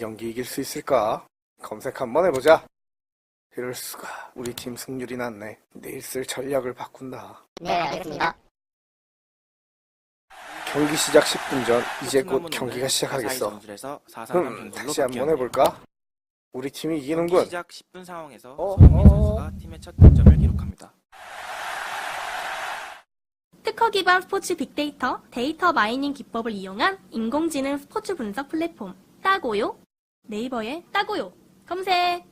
경기 이길 수 있을까? 검색 한번 해보자. 이럴 수가. 우리 팀 승률이 낮네. 내일 쓸 전략을 바꾼다. 네, 알겠습니다. 경기 시작 10분 전 이제 곧 경기가 시작하겠어. 4-4-2 전술에서 4-3-3 흠, 전술로 다시 한번. 해볼까? 우리 팀이 이기는군. 시작 10분 상황에서 어, 손흥민 어. 선수가 팀의 첫 득점을 기록합니다. 특허 기반 스포츠 빅데이터, 데이터 마이닝 기법을 이용한 인공지능 스포츠 분석 플랫폼 따고요. 네이버에 따고요. 검색.